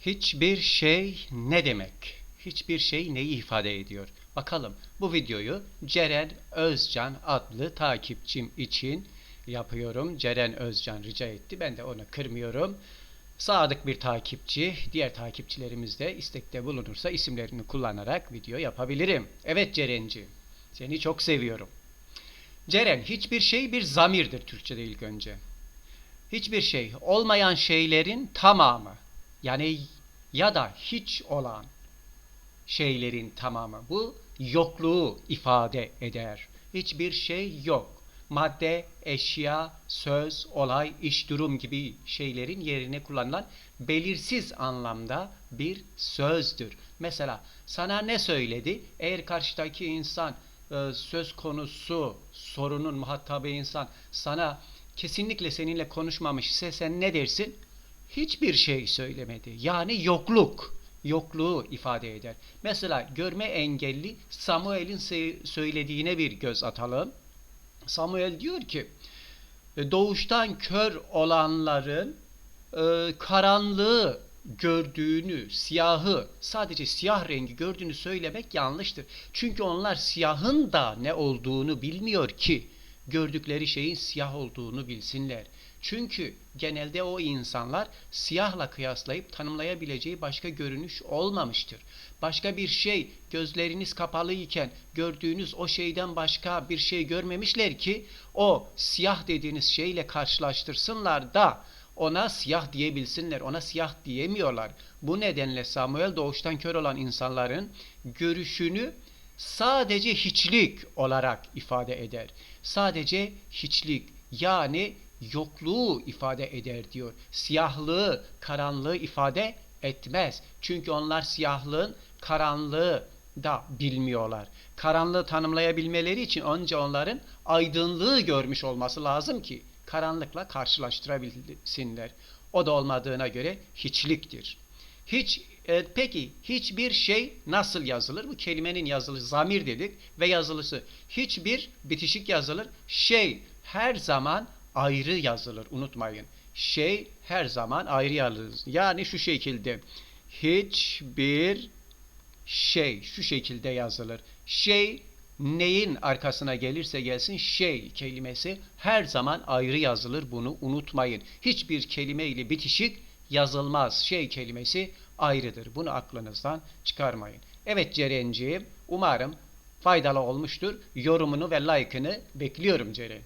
Hiçbir şey ne demek? Hiçbir şey neyi ifade ediyor? Bakalım bu videoyu Ceren Özcan adlı takipçim için yapıyorum. Ceren Özcan rica etti. Ben de onu kırmıyorum. Sadık bir takipçi. Diğer takipçilerimiz de istekte bulunursa isimlerini kullanarak video yapabilirim. Evet Cerenci. Seni çok seviyorum. Ceren hiçbir şey bir zamirdir Türkçe'de ilk önce. Hiçbir şey olmayan şeylerin tamamı yani ya da hiç olan şeylerin tamamı bu yokluğu ifade eder. Hiçbir şey yok. Madde, eşya, söz, olay, iş, durum gibi şeylerin yerine kullanılan belirsiz anlamda bir sözdür. Mesela sana ne söyledi? Eğer karşıdaki insan e, söz konusu sorunun muhatabı insan sana kesinlikle seninle konuşmamış ise sen ne dersin? Hiçbir şey söylemedi. Yani yokluk. Yokluğu ifade eder. Mesela görme engelli Samuel'in söylediğine bir göz atalım. Samuel diyor ki "E, doğuştan kör olanların e, karanlığı gördüğünü, siyahı, sadece siyah rengi gördüğünü söylemek yanlıştır. Çünkü onlar siyahın da ne olduğunu bilmiyor ki gördükleri şeyin siyah olduğunu bilsinler. Çünkü genelde o insanlar siyahla kıyaslayıp tanımlayabileceği başka görünüş olmamıştır. Başka bir şey gözleriniz kapalı iken gördüğünüz o şeyden başka bir şey görmemişler ki o siyah dediğiniz şeyle karşılaştırsınlar da ona siyah diyebilsinler. Ona siyah diyemiyorlar. Bu nedenle Samuel doğuştan kör olan insanların görüşünü sadece hiçlik olarak ifade eder. Sadece hiçlik yani yokluğu ifade eder diyor. Siyahlığı, karanlığı ifade etmez. Çünkü onlar siyahlığın karanlığı da bilmiyorlar. Karanlığı tanımlayabilmeleri için önce onların aydınlığı görmüş olması lazım ki karanlıkla karşılaştırabilsinler. O da olmadığına göre hiçliktir. Hiç e, peki hiçbir şey nasıl yazılır? Bu kelimenin yazılışı zamir dedik ve yazılısı hiçbir bitişik yazılır. Şey her zaman ayrı yazılır unutmayın. Şey her zaman ayrı yazılır. Yani şu şekilde hiçbir şey şu şekilde yazılır. Şey neyin arkasına gelirse gelsin şey kelimesi her zaman ayrı yazılır bunu unutmayın. Hiçbir kelime ile bitişik yazılmaz. Şey kelimesi ayrıdır. Bunu aklınızdan çıkarmayın. Evet Ceren'ciğim umarım faydalı olmuştur. Yorumunu ve like'ını bekliyorum Ceren.